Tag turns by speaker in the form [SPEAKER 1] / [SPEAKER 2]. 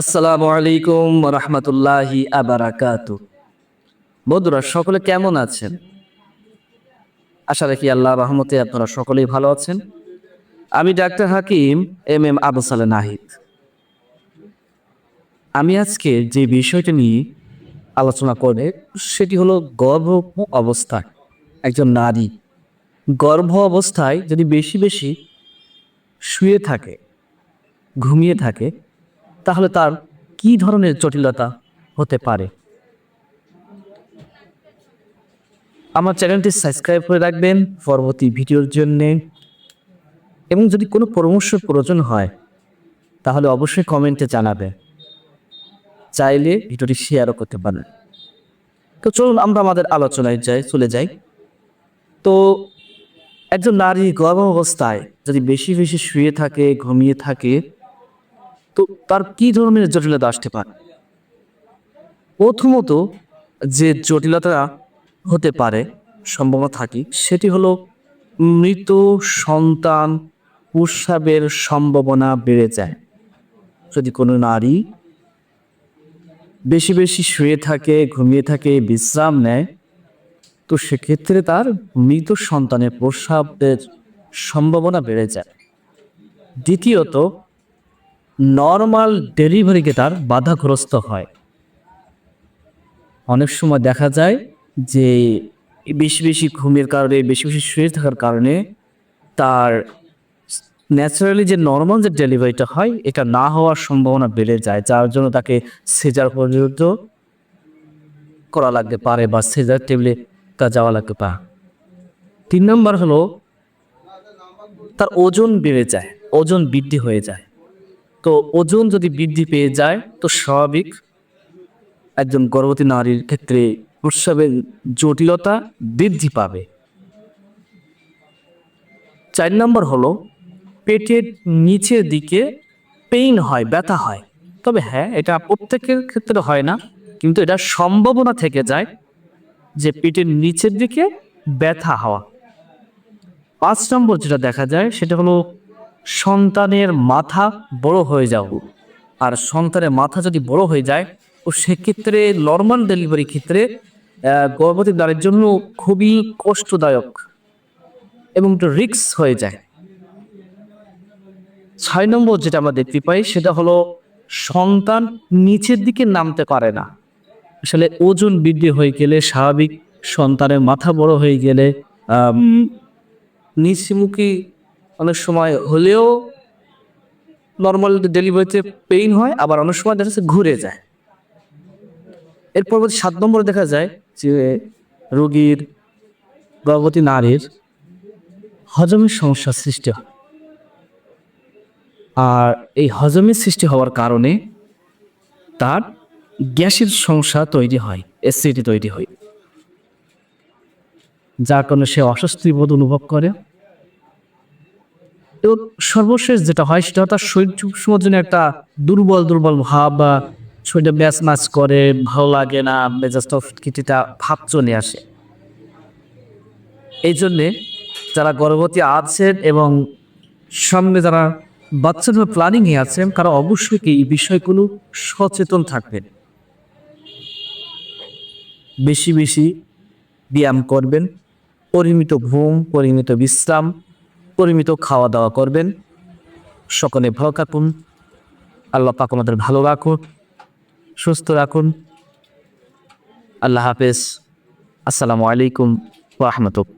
[SPEAKER 1] আসসালামু আলাইকুম রহমতুল্লাহি আবারাকাতু বন্ধুরা, সকলে কেমন আছেন? আশা রাখি আল্লাহ রহমতে আপনারা সকলেই ভালো আছেন। আমি doctor Hakim M M Abu Saleh Nahid. আমি আজকে যে বিষয়টা নিয়ে আলোচনা করে সেটি হলো গর্ভ অবস্থায় একজন নারী গর্ভ অবস্থায় যদি বেশি বেশি শুয়ে থাকে, ঘুমিয়ে থাকে তাহলে তার কি ধরনের জটিলতা হতে পারে? আমার চ্যানেলটি সাবস্ক্রাইব করে রাখবেন পরবর্তী ভিডিওর জন্য। এবং যদি কোনো পরামর্শ প্রয়োজন হয়, তাহলে অবশ্যই কমেন্টে জানাবে চাইলে ভিডিওটি শেয়ারও করতে পারেন। তো চলুন আমরা আমাদের আলোচনায় যাই, চলে যাই। তো একজন নারী গর্ভ অবস্থায় যদি বেশি বেশি শুয়ে থাকে, ঘুমিয়ে থাকে তো তার কি ধরনের জটিলতা আসতে পারে? প্রথমত যে জটিলতা হতে পারে, সম্ভাবনা থাকে, সেটি হলো মৃত সন্তান প্রস্রাবের সম্ভাবনা বেড়ে যায়। যদি কোনো নারী বেশি বেশি শুয়ে থাকে, ঘুমিয়ে থাকে, বিশ্রাম নেয়, তো সেক্ষেত্রে তার মৃত সন্তানের প্রস্রাবের সম্ভাবনা বেড়ে যায়। দ্বিতীয়ত নর্মাল ডেলিভারিকে তার বাধাগ্রস্ত হয়। অনেক সময় দেখা যায় যে বেশি বেশি ঘুমের কারণে, বেশি বেশি শুয়ে থাকার কারণে তার ন্যাচারালি যে নর্মাল যে ডেলিভারিটা হয়, এটা না হওয়ার সম্ভাবনা বেড়ে যায়, যার জন্য তাকে সেজার পর্যন্ত করা লাগতে পারে বা সেজার টেবিলে তা যাওয়া লাগতে পারে। তিন নম্বর হলো, তার ওজন বেড়ে যায়, ওজন বৃদ্ধি হয়ে যায়। তো ওজন যদি বৃদ্ধি পেয়ে যায়, তো স্বাভাবিক একজন গর্ভবতী নারীর ক্ষেত্রে প্রস্রাবের জটিলতা বৃদ্ধি পাবে। চার নম্বর হলো, পেটের নিচের দিকে পেইন হয়, ব্যথা হয়। তবে হ্যাঁ এটা প্রত্যেকের ক্ষেত্রে হয় না, কিন্তু এটা সম্ভাবনা থেকে যায় যে পেটের নিচের দিকে ব্যথা হওয়া। পাঁচ নম্বর যেটা দেখা যায়, সেটা হলো সন্তানের মাথা বড় হয়ে যাও। আর সন্তানের মাথা যদি বড় হয়ে যায়, তো সেক্ষেত্রে নর্মাল ডেলিভারি ক্ষেত্রে গর্ভবতী নারীর জন্য খুবই কষ্টদায়ক এবং একটু রিক্স হয়ে যায়। ছয় নম্বর যেটা আমরা দেখতে পাই, সেটা হলো সন্তান নিচের দিকে নামতে পারে না। আসলে ওজন বৃদ্ধি হয়ে গেলে, স্বাভাবিক সন্তানের মাথা বড় হয়ে গেলে নিচমুখী অনেক সময় হলেও নর্মাল ডেলিভারিতে পেইন হয়, আবার অনেক সময় দেখা যাচ্ছে ঘুরে যায়। এর পরবর্তী সাত নম্বরে দেখা যায় যে রোগীর গর্ভবতী নারীর হজমের সমস্যার সৃষ্টি হয়। আর এই হজমের সৃষ্টি হওয়ার কারণে তার গ্যাসের সমস্যা তৈরি হয় অ্যাসিডিটি তৈরি হয়। যার কারণে সে অস্বস্তি বোধ অনুভব করে। এবং সর্বশেষ যেটা হয় সেটা তার শরীর সময়ের জন্য একটা দুর্বল দুর্বল ভাব, বা শরীরটা ম্যাচ ম্যাচ করে, ভালো লাগে না, মেজাজটা কিছুটা ভাব চলে আসে। এই জন্যে যারা গর্ভবতী আছেন এবং সামনে যারা বাচ্চা জন্য প্ল্যানিংয়ে আছেন, তারা অবশ্যই কি এই বিষয়গুলো সচেতন থাকবেন। বেশি বেশি ব্যায়াম করবেন। পরিমিত ঘুম, পরিমিত বিশ্রাম পরিমিত খাওয়া দাওয়া করবেন। সকলে ভয় থাকুন। আল্লাহ পাক আমাদের ভালো রাখুন সুস্থ রাখুন। আল্লাহ হাফেজ। আসসালামু আলাইকুম রহমতুল্লাহ।